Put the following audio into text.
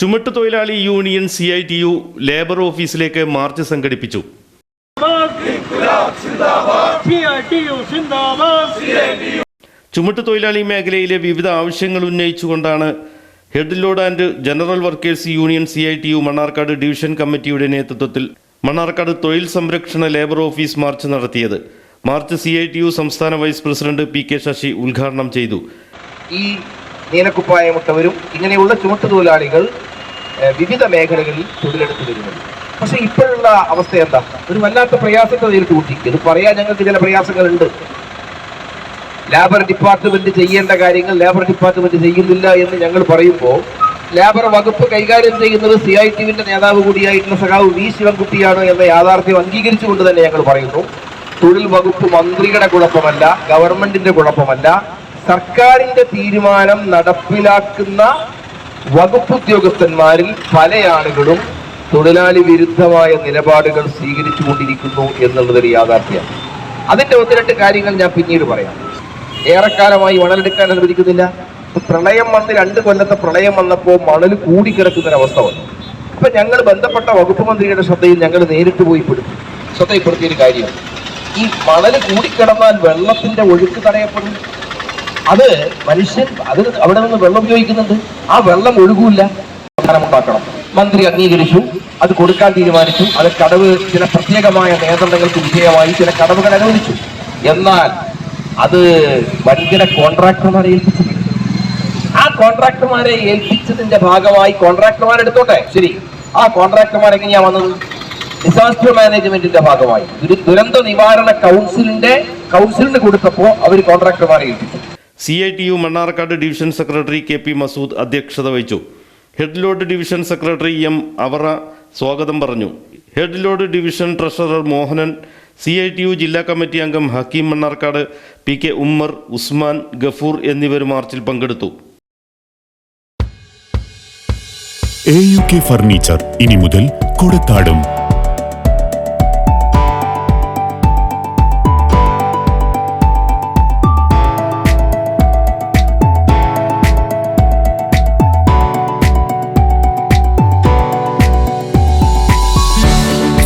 ചുമട്ട് തൊഴിലാളി union C I T U labour ഓഫീസിലേക്ക് march സംഘടിപ്പിച്ചു. ചുമട്ട് തൊഴിലാളി മേഖലയിലെ വിവിധ ആവശ്യങ്ങൾ ഉന്നയിച്ചുകൊണ്ടാണ് head load and general workers union C I T U Mannarkkad division കമ്മിറ്റിയുടെ നേതൃത്വത്തിൽ മണ്ണാർക്കാട് തൊഴിൽ സംരക്ഷണ ലേബർ ഓഫീസ് മാർച്ച് നടത്തിയത്. March C I T U സംസ്ഥാന vice president P K Sasi ഉദ്ഘാടനം ചെയ്തു. ഈ നീലക്കുപ്പായമിട്ടവരും ഇങ്ങനെയുള്ള ചുമട്ടുതൊഴിലാളികൾ വിവിധ മേഖലകളിൽ തൊഴിലെടുത്ത് വരുന്നത് പക്ഷെ ഇപ്പോഴുള്ള അവസ്ഥ എന്താ? ഒരു വല്ലാത്ത പ്രയാസത്തെ നേരിട്ട് കൂട്ടി ഇത് പറയാൻ ഞങ്ങൾക്ക് ചില പ്രയാസങ്ങളുണ്ട്. ലേബർ ഡിപ്പാർട്ട്മെന്റ് ചെയ്യേണ്ട കാര്യങ്ങൾ ലേബർ ഡിപ്പാർട്ട്മെന്റ് ചെയ്യുന്നില്ല എന്ന് ഞങ്ങൾ പറയുമ്പോൾ ലേബർ വകുപ്പ് കൈകാര്യം ചെയ്യുന്നത് സി ഐ ടിവിന്റെ നേതാവ് കൂടിയായിട്ടുള്ള സഖാവ് വി ശിവൻകുട്ടിയാണ് എന്ന യാഥാർത്ഥ്യം അംഗീകരിച്ചുകൊണ്ട് തന്നെ ഞങ്ങൾ പറയുന്നു. തൊഴിൽ വകുപ്പ് മന്ത്രിയുടെ കുഴപ്പമല്ല ഗവൺമെന്റിന്റെ കുഴപ്പമല്ല. സർക്കാരിന്റെ തീരുമാനം നടപ്പിലാക്കുന്ന വകുപ്പ് ഉദ്യോഗസ്ഥന്മാരിൽ പല ആളുകളും തൊഴിലാളി വിരുദ്ധമായ നിലപാടുകൾ സ്വീകരിച്ചു കൊണ്ടിരിക്കുന്നു എന്നുള്ളതൊരു യാഥാർത്ഥ്യമാണ്. അതിന്റെ ഒന്ന് രണ്ട് കാര്യങ്ങൾ ഞാൻ പിന്നീട് പറയാം. ഏറെക്കാലമായി മണലെടുക്കാൻ അനുവദിക്കുന്നില്ല. പ്രളയം വന്ന് രണ്ട് കൊല്ലത്തെ പ്രളയം വന്നപ്പോൾ മണൽ കൂടിക്കിടക്കുന്ന ഒരവസ്ഥ വന്നു. ഇപ്പൊ ഞങ്ങൾ ബന്ധപ്പെട്ട വകുപ്പ് മന്ത്രിയുടെ ശ്രദ്ധയിൽ ഞങ്ങൾ നേരിട്ട് പോയി പെടുത്തി. ശ്രദ്ധയിൽപ്പെടുത്തിയ ഒരു കാര്യം ഈ മണൽ കൂടിക്കിടന്നാൽ വെള്ളത്തിന്റെ ഒഴുക്ക് തടയപ്പെടും. അത് മനുഷ്യൻ അത് അവിടെ നിന്ന് വെള്ളം ഉപയോഗിക്കുന്നുണ്ട്. ആ വെള്ളം ഒഴുകൂല ഉണ്ടാക്കണം. മന്ത്രി അംഗീകരിച്ചു. അത് കൊടുക്കാൻ തീരുമാനിച്ചു. അത് കടവ് ചില പ്രത്യേകമായ നിയന്ത്രണങ്ങൾക്ക് വിധേയമായി ചില കടവുകൾ അനുവദിച്ചു. എന്നാൽ അത് വൻകിട കോൺട്രാക്ടർമാരെ ഏൽപ്പിച്ചിട്ടുണ്ട്. ആ കോൺട്രാക്ടർമാരെ ഏൽപ്പിച്ചതിന്റെ ഭാഗമായി കോൺട്രാക്ടർമാരെടുത്തോട്ടെ ശരി. ആ കോൺട്രാക്ടർമാർ എങ്ങനെയാ വന്നത്? ഡിസാസ്റ്റർ മാനേജ്മെന്റിന്റെ ഭാഗമായി. ദുരന്ത നിവാരണ കൗൺസിലിന്റെ കൗൺസിലിന് കൊടുത്തപ്പോ അവർ കോൺട്രാക്ടർമാരെ ഏൽപ്പിച്ചു. C I T U Mannarkkad division secretary K P Masood അധ്യക്ഷത വഹിച്ചു. Head load division secretary M അവറ സ്വാഗതം പറഞ്ഞു. Head load division treasurer Mohanan C I T U ജില്ലാ കമ്മിറ്റി അംഗം ഹക്കീം മണ്ണാർക്കാട് പി കെ ഉമ്മർ ഉസ്മാൻ ഗഫൂർ എന്നിവർ മാർച്ചിൽ പങ്കെടുത്തു. എ യു കെ ഫർണിച്ചർ ഇനി മുതൽ കൊടത്താടും.